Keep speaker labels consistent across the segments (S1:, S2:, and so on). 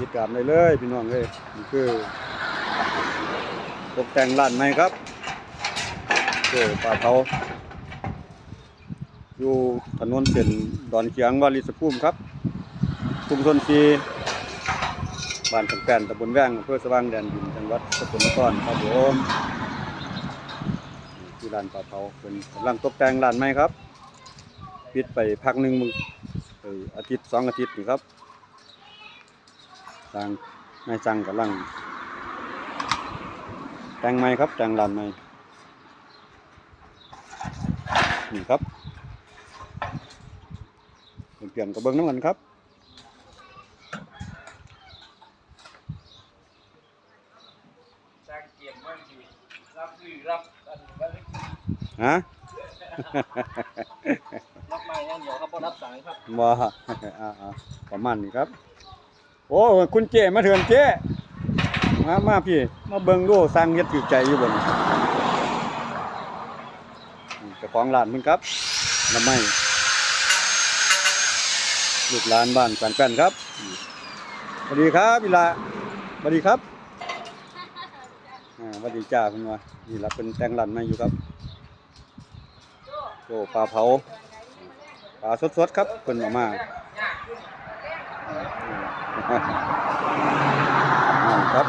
S1: ติดตามได้เลยพี่น้องเลยนี่คือตกแต่งร้านใหม่ครับเจอปลาเทาอยู่ถนนเส้นดอนเขียงวาริสภูมิครับชุมชนซีบ้านสังแกนตำบลแว้งอำเภอสว่างแดนดินจังหวัดสกลนครครับผมนี่ร้านปลาเทาเป็นกำลังตกแต่งร้านใหม่ครับ ปิดไปพักหนึ่งมือเอ่ออาทิตย์สองอาทิตย์นี่ครับ สั่งนายสั่งกำลังแต่งใหม่ครับแต่งร้านใหม่นี่ครับเปลี่ยนกระเบื้องน้ำมันครับ
S2: สร้างเกมมันทีรับซื้อรับอันว่าเล็ก
S1: ฮะ
S2: รับมาอย่างเดียวครับบ่รับสั่งครับ
S1: บ่อ่าๆประมาณนี้ครับ โอ้คุณเจมาเถือนเจมามาพี่ มาเบิ่งดูสร้างเฮ็ดถูกใจอยู่บนี่นี่เจ้าของร้านเพิ่นครับน้ำไม้ลูกหลานบ้านสันแป้นครับสวัสดีครับพี่ละสวัสดีครับอ่าสวัสดีจ้าเพิ่นว่านี่ละเป็นแตงร้านใหม่อยู่ครับโอ้ปลาเผาปลาสดๆครับเพิ่นเอามา ครับ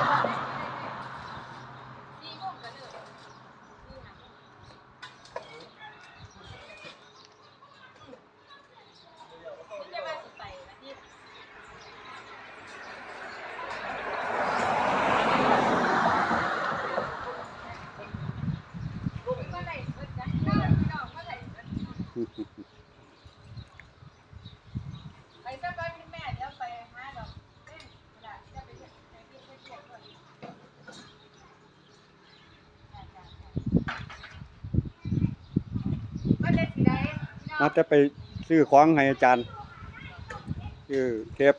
S3: ไปสักวันที่แม่เดี๋ยวไปหาดอกเล่นเวลาจะไปเที่ยวไปเที่ยวไปเที่ยวก่อนก็เด็ดสิได้พี่น้อง
S1: มาจะไปซื้อของให้อาจารย์ซื้อเทป